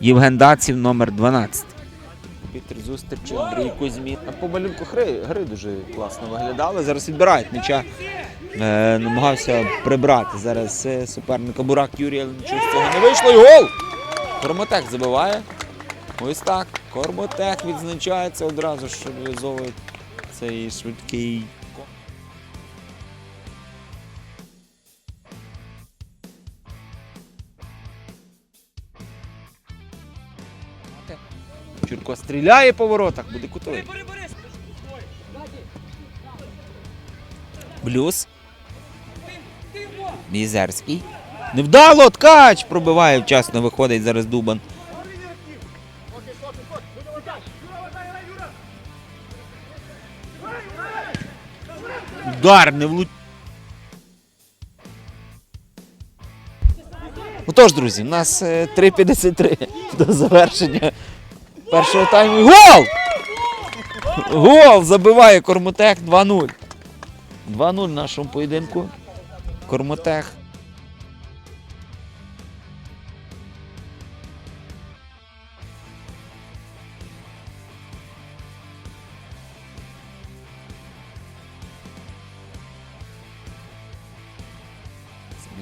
Євген Даців, номер 12. Вітер зустрічі, Андрій Кузьмін. На помалюнку гри, гри дуже класно виглядали. Зараз відбирають м'яча. Е, намагався прибрати зараз е, суперника Бурак але нічого з цього не вийшло. І гол! Кормотек забиває. Ось так. Кормотек відзначається одразу, що реалізовує цей швидкий. Чурко стріляє по воротах, буде кутовий. Блюз. Мізерський. Невдало, ткач! Пробиває вчасно, виходить зараз Дубан. Удар не влуч. Отож, друзі, у нас е, 3.53 до завершення першого тайму. Гол! Гол! Забиває Кормотех 2-0. 2-0 в нашому поєдинку. Кормотех.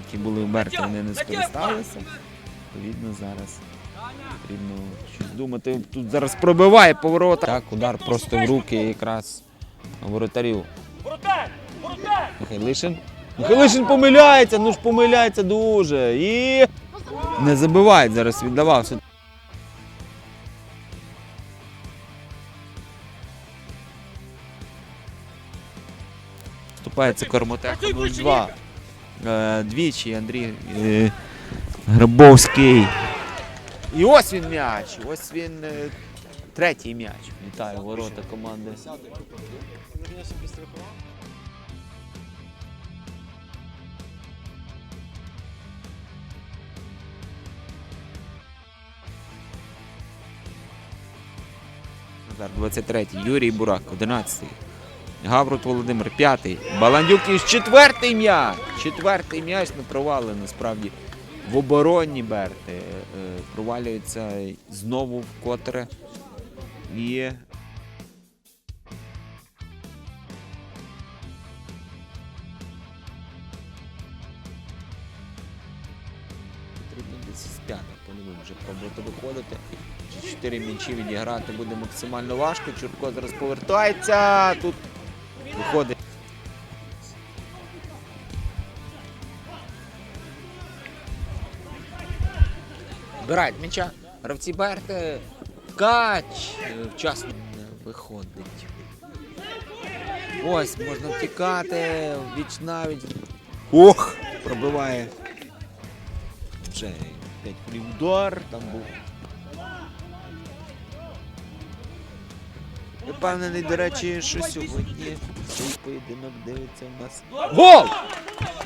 Які були в Берті, вони не скористалися. Відповідно, зараз потрібно щось думати. Тут зараз пробиває поворота. Так, удар просто в руки якраз воротарів. Михайлишин. Михайлишин помиляється, ну ж помиляється дуже. І не забивають зараз, віддавався. Вступається Кормотех 0-2. Е, Двічі Андрій е, Грабовський. І ось він м'яч. Ось він е, третій м'яч. Вітаю ворота команди. Назар 23-й, Юрій Бурак, 11-й. Гаврут Володимир, 5-й. Баландюк із четвертий м'яч. Четвертий м'яч не провалено насправді. В обороні Берти. Е, Провалюється знову вкотре. І потрібно десь з п'ятих по-новому вже пробувати виходити. Чотири м'ячі відіграти буде максимально важко. Чурко зараз повертається. Тут виходить. Збирають м'яча. Гравці Берти. Ткач. Е, Вчасно не виходить. Ось, можна втікати. Віч навіть. Ох! Пробиває. Вже 5 хвилин удар там був. Впевнений, до речі, що сьогодні цей поєдинок дивиться в нас. Гол!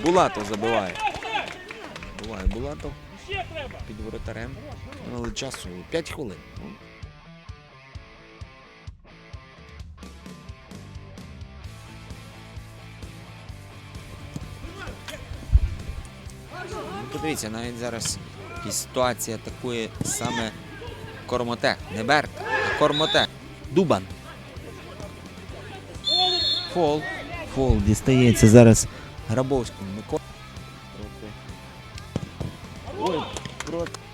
Булатов забиває. Буває Булатов під воротарем. Але часу 5 хвилин. Ну, Ну, Подивіться, навіть зараз ситуація атакує саме Кормотех. Не Берт, а Кормотех. Дубан. Фол. Фол дістається зараз Грабовському. Проти.